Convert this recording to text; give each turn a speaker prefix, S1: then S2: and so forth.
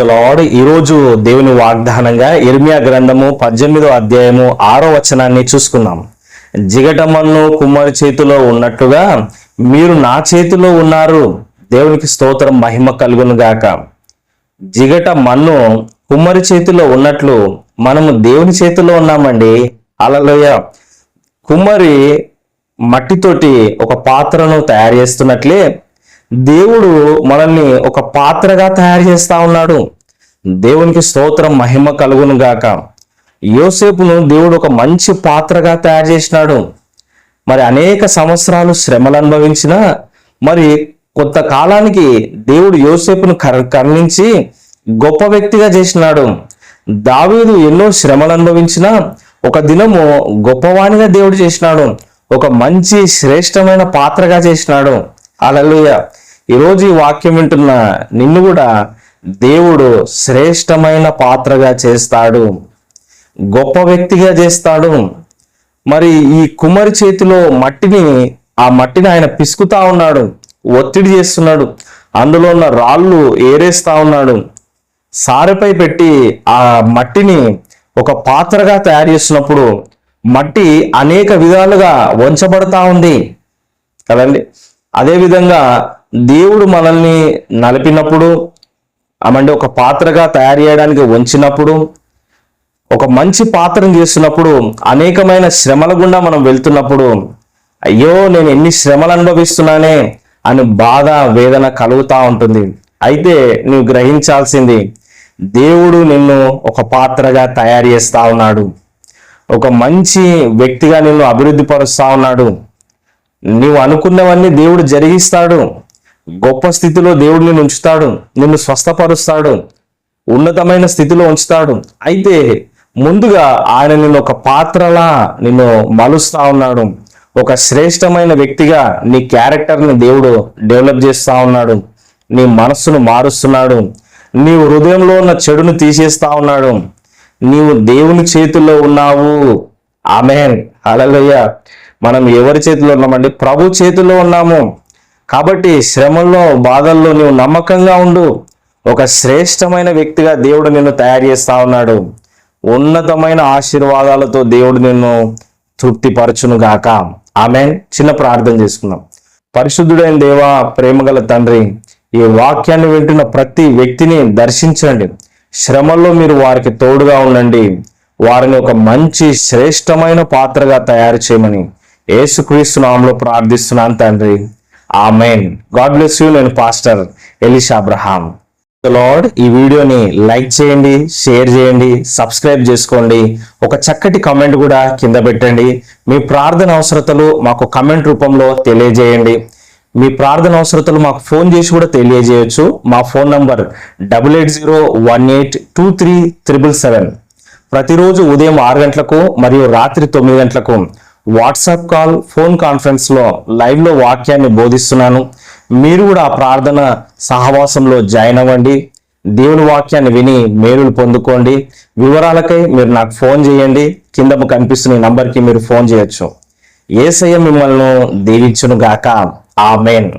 S1: Lord ఈరోజు దేవుని వాగ్దానంగా ఇర్మియా గ్రంథము పద్దెనిమిదో అధ్యాయము ఆరో వచనాన్ని చూసుకుందాం. జిగటమన్ను కుమ్మరి చేతిలో ఉన్నట్టుగా మీరు నా చేతిలో ఉన్నారు. దేవునికి స్తోత్రం మహిమ కలుగును గాక. జిగట మన్ను కుమ్మరి చేతిలో ఉన్నట్లు మనము దేవుని చేతిలో ఉన్నామండి. అలలోయ కుమ్మరి మట్టితోటి ఒక పాత్రను తయారు చేస్తున్నట్లే దేవుడు మనల్ని ఒక పాత్రగా తయారు చేస్తా ఉన్నాడు. దేవునికి స్తోత్రం మహిమ కలుగును గాక. యోసేపును దేవుడు ఒక మంచి పాత్రగా తయారు చేసినాడు. మరి అనేక సంవత్సరాలు శ్రమలు అనుభవించిన మరి కొంత కాలానికి దేవుడు యోసేపును కర్- కరుణించి గొప్ప వ్యక్తిగా చేసినాడు. దావీదు ఎన్నో శ్రమలు అనుభవించిన ఒక దినము గొప్పవాణిగా దేవుడు చేసినాడు. ఒక మంచి శ్రేష్టమైన పాత్రగా చేసినాడు. అలలుయ ఈరోజు ఈ వాక్యం వింటున్న నిన్ను కూడా దేవుడు శ్రేష్టమైన పాత్రగా చేస్తాడు గొప్ప వ్యక్తిగా చేస్తాడు. మరి ఈ కుమ్మరి చేతిలో మట్టిని ఆ మట్టిని ఆయన పిసుకుతా ఉన్నాడు ఒత్తిడి చేస్తున్నాడు. అందులో ఉన్న రాళ్ళు ఏరేస్తా ఉన్నాడు. సారెపై పెట్టి ఆ మట్టిని ఒక పాత్రగా తయారు చేస్తున్నప్పుడు మట్టి అనేక విధాలుగా వంచబడతా ఉంది. కదండి? అదేవిధంగా దేవుడు మనల్ని నలిపినప్పుడు అమంటే ఒక పాత్రగా తయారు చేయడానికి వంచినప్పుడు ఒక మంచి పాత్రను చేస్తున్నప్పుడు అనేకమైన శ్రమల గుండా మనం వెళ్తున్నప్పుడు అయ్యో నేను ఎన్ని శ్రమలు అనుభవిస్తున్నానే అని బాధ వేదన కలుగుతూ ఉంటుంది. అయితే నువ్వు గ్రహించాల్సింది దేవుడు నిన్ను ఒక పాత్రగా తయారు చేస్తా ఉన్నాడు. ఒక మంచి వ్యక్తిగా నిన్ను అభివృద్ధి పరుస్తా ఉన్నాడు. నీవు అనుకున్నవన్నీ దేవుడు జరిగిస్తాడు. గొప్ప స్థితిలో దేవుడు నిన్ను ఉంచుతాడు. నిన్ను స్వస్థపరుస్తాడు. ఉన్నతమైన స్థితిలో ఉంచుతాడు. అయితే ముందుగా ఆయన నిన్ను ఒక పాత్రలా నిన్ను మలుస్తా ఉన్నాడు. ఒక శ్రేష్టమైన వ్యక్తిగా నీ క్యారెక్టర్ని దేవుడు డెవలప్ చేస్తా ఉన్నాడు. నీ మనస్సును మారుస్తున్నాడు. నీ హృదయంలో ఉన్న చెడును తీసేస్తా ఉన్నాడు. నీవు దేవుని చేతుల్లో ఉన్నావు. ఆమెన్. హల్లెలూయ. మనం ఎవరి చేతిలో ఉన్నామండి? ప్రభు చేతిలో ఉన్నాము. కాబట్టి శ్రమల్లో బాధల్లో నువ్వు నమ్మకంగా ఉండు. ఒక శ్రేష్టమైన వ్యక్తిగా దేవుడు నిన్ను తయారు చేస్తా ఉన్నాడు. ఉన్నతమైన ఆశీర్వాదాలతో దేవుడు నిన్ను తృప్తిపరచును గాక ఆమె చిన్న ప్రార్థన చేసుకుందాం. పరిశుద్ధుడైన దేవా ప్రేమగల తండ్రి ఈ వాక్యాన్ని వింటున్న ప్రతి వ్యక్తిని దర్శించండి. శ్రమల్లో మీరు వారికి తోడుగా ఉండండి. వారిని ఒక మంచి శ్రేష్టమైన పాత్రగా తయారు చేయమని ఏసుక్రీస్తు నామంలో ప్రార్థిస్తున్నాను తండ్రి. ఆమెన్. God bless you. నేను పాస్టర్ ఎలిషా అబ్రహాం. లార్డ్ ఈ వీడియోని లైక్ చేయండి షేర్ చేయండి సబ్స్క్రైబ్ చేసుకోండి. ఒక చక్కటి కమెంట్ కూడా కింద పెట్టండి. మీ ప్రార్థన అవసరతలు మాకు కమెంట్ రూపంలో తెలియజేయండి. మీ ప్రార్థన అవసరతలు మాకు ఫోన్ చేసి కూడా తెలియజేయచ్చు. మా phone number double eight zero one eight two three triple seven. ప్రతిరోజు ఉదయం ఆరు గంటలకు మరియు రాత్రి తొమ్మిది గంటలకు వాట్సాప్ కాల్ ఫోన్ కాన్ఫరెన్స్లో లైవ్లో వాక్యాన్ని బోధిస్తున్నాను. మీరు కూడా ఆ ప్రార్థన సహవాసంలో జాయిన్ అవ్వండి. దేవుని వాక్యాన్ని విని మేలులు పొందుకోండి. వివరాలకై మీరు నాకు ఫోన్ చేయండి. కింద కనిపిస్తున్న ఈ నంబర్కి మీరు ఫోన్ చేయొచ్చు. ఏసయ్య మిమ్మల్ని దీవించును గాక ఆమెన్.